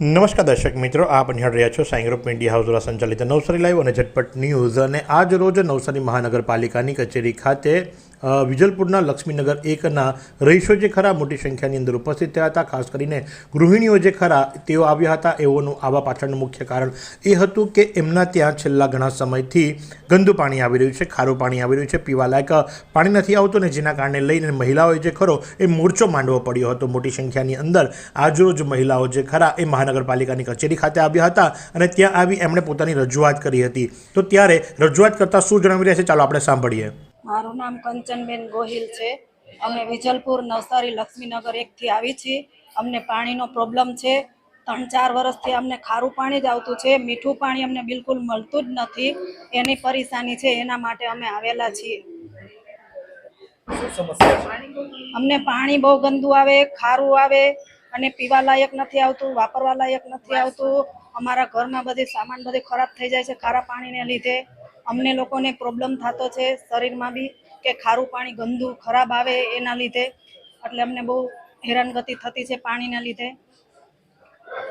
નમસ્કાર દર્શક મિત્રો, આપ નિહાળ રહ્યા છો સાઈ ગ્રુપ મીડિયા હાઉસ દ્વારા સંચાલિત નવસારી લાઈવ અને ઝટપટ ન્યૂઝ. અને આજ રોજ નવસારી મહાનગરપાલિકાની કચેરી ખાતે વિજલપુરના લક્ષ્મીનગર એકના રહીશો જે ખરા મોટી સંખ્યાની અંદર ઉપસ્થિત થયા હતા, ખાસ કરીને ગૃહિણીઓ જે ખરા તેઓ આવ્યા હતા, એઓનું આવા પાછળનું મુખ્ય કારણ એ હતું કે એમના ત્યાં છેલ્લા ઘણા સમયથી ગંદુ પાણી આવી રહ્યું છે, ખારું પાણી આવી રહ્યું છે પીવાલાયક પાણી નથી આવતું ને જેના કારણે લઈને મહિલાઓએ જે ખરો એ મોરચો માંડવો પડ્યો હતો. મોટી સંખ્યાની અંદર આજરોજ મહિલાઓ જે ખરા એ મહાનગરપાલિકાની કચેરી ખાતે આવ્યા હતા અને ત્યાં આવી એમણે પોતાની રજૂઆત કરી હતી. તો ત્યારે રજૂઆત કરતાં શું જણાવી રહ્યા છે? ચાલો આપણે સાંભળીએ. મારું નામ કંચનબેન ગોહિલ છે. અમે વિજલપુર નવસારી લક્ષ્મીનગર એકથી આવી છીએ. અમને પાણીનો પ્રોબ્લેમ છે. ત્રણ ચાર વર્ષથી અમને ખારું પાણી જ આવતું છે. મીઠું પાણી અમને બિલકુલ મળતું જ નથી. એની પરેશાની છે. એના માટે અમે આવેલા છીએ. અમને પાણી બહુ ગંદુ આવે ખારું આવે અને પીવા લાયક નથી આવતું વાપરવા લાયક નથી આવતું. અમારા ઘરમાં બધી સામાન બધી ખરાબ થઈ જાય છે ખારા પાણીને લીધે. અમને લોકોને પ્રોબ્લેમ થતો છે શરીરમાં બી કે ખારું પાણી ગંદુ ખરાબ આવે એના લીધે. એટલે અમને બહુ હેરાનગતિ થતી છે પાણીના લીધે.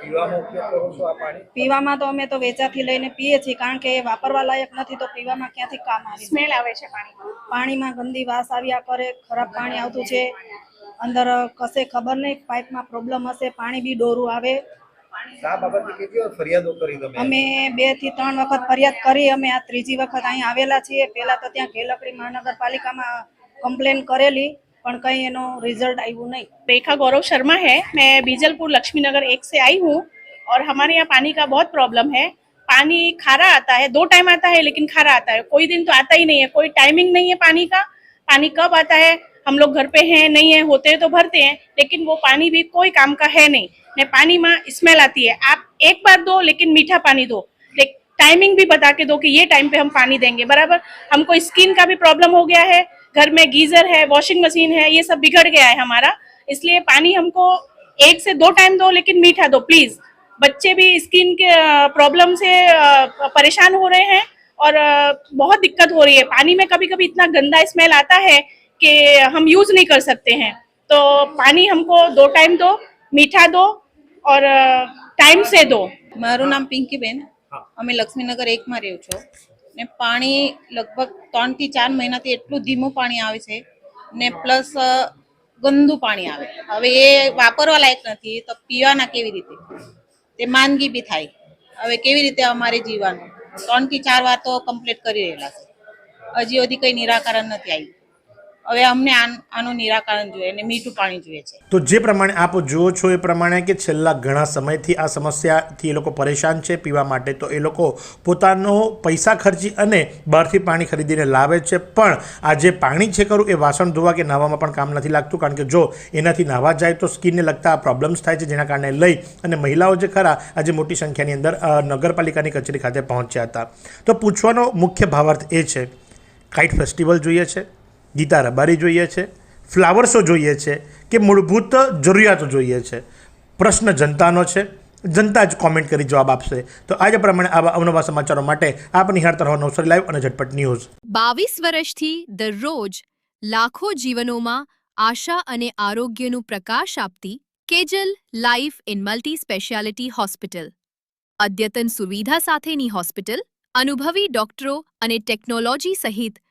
પીવામાં ઉપયોગ કરો છો આ પાણી? પીવામાં તો અમે તો વેચાથી લઈને પીએ છીએ કારણ કે એ વાપરવા લાયક નથી તો પીવામાં ક્યાંથી કામ આવે? સ્મેલ આવે છે પાણીમાં. પાણીમાં ગંદી વાસ આવ્યા કરે ખરાબ પાણી આવતું છે. અંદર કશે ખબર નહીં પાઇપમાં પ્રોબ્લેમ હશે પાણી બી ડોરું આવે. આ બાબતે કેટલી વાર ફરિયાદો કરી તમે અમે બે થી ત્રણ વખત ફરિયાદ કરી અમે આ ત્રીજી વખત અહીં આવેલા છીએ પહેલા તો ત્યાં ઘેલકડી મહાનગરપાલિકામાં કમ્પ્લેન કરેલી પણ કંઈ એનો રિઝલ્ટ આવ્યું નહીં रेखा गौरव शर्मा है मैं बीजलपुर लक्ष्मी नगर एक से आई हूँ और हमारे यहाँ पानी का बहुत प्रॉब्लम है पानी खारा आता है दो टाइम आता है लेकिन खारा आता है कोई दिन तो आता ही नहीं है कोई टाइमिंग नहीं है पानी का पानी कब आता है हम लोग घर पे हैं नहीं है होते हैं तो भरते हैं लेकिन वो पानी भी कोई काम का है नहीं ने पानी में स्मेल आती है। आप एक बार दो, लेकिन मीठा पानी दो। टाइमिंग भी बता के दो कि ये टाइम पे हम पानी देंगे। बराबर, हमको स्किन का भी प्रॉब्लम हो गया है। घर में गीजर है वॉशिंग मशीन है, ये सब बिगड़ गया है हमारा। इसलिए पानी हमको एक से दो टाइम दो, लेकिन मीठा दो प्लीज़ बच्चे भी स्किन के प्रॉब्लम से परेशान हो रहे हैं और बहुत दिक्कत हो रही है। पानी में कभी कभी इतना गंदा स्मेल आता है कि हम यूज़ नहीं कर सकते हैं। तो पानी हमको दो टाइम दो, मीठा दो ઓર ટાઈમ સે દો મારું નામ પિંકી બેન. અમે લક્ષ્મીનગર એકમાં રહ્યું છું. ને પાણી લગભગ ત્રણથી ચાર મહિનાથી એટલું ધીમું પાણી આવે છે ને પ્લસ ગંદુ પાણી આવે. હવે એ વાપરવા લાયક નથી તો પીવાના કેવી રીતે? તે માંદગી બી થાય. હવે કેવી રીતે અમારે જીવવાનું? ત્રણથી ચાર વાર તો કમ્પ્લીટ કરી રહેલા છે. હજી સુધી કંઈ નિરાકરણ નથી આવ્યું. હવે અમને આનું નિરાકરણ જોઈએ અને મીઠું પાણી જોઈએ છે. તો જે પ્રમાણે આપ જુઓ છો એ પ્રમાણે કે છેલ્લા ઘણા સમયથી આ સમસ્યાથી એ લોકો પરેશાન છે પીવા માટે, તો એ લોકો પોતાનો પૈસા ખર્ચી અને બહારથી પાણી ખરીદીને લાવે છે. પણ આ જે પાણી છે ખરું એ વાસણ ધોવા કે નાહવામાં પણ કામ નથી લાગતું, કારણ કે જો એનાથી નાહવા જાય તો સ્કિનને લગતા પ્રોબ્લેમ્સ થાય છે, જેના કારણે લઈ અને મહિલાઓ જે ખરા આજે મોટી સંખ્યાની અંદર નગરપાલિકાની કચેરી ખાતે પહોંચ્યા હતા. તો પૂછવાનો મુખ્ય ભાવાર્થ એ છે કાઇટ ફેસ્ટિવલ જોઈએ છે ગીતા રબારી જોઈએ છે ફ્લાવર શો જોઈએ છે, કે મૂળભૂત જરૂરિયાતો જોઈએ છે. પ્રશ્ન જનતાનો છે, જનતા જ કોમેન્ટ કરી જવાબ આપશે. તો આજે પ્રમાણે આવા અવનવા સમાચારો માટે આપ નિહાળતા રહો નવસારી લાઈવ અને ઝટપટ ન્યૂઝ. બાવીસ વર્ષથી દરરોજ લાખો જીવનોમાં આશા અને આરોગ્યનું પ્રકાશ આપતી Kejal life in multi speciality hospital. અદ્યતન સુવિધા સાથેની હોસ્પિટલ અનુભવી ડોક્ટરો અને ટેકનોલોજી સહિત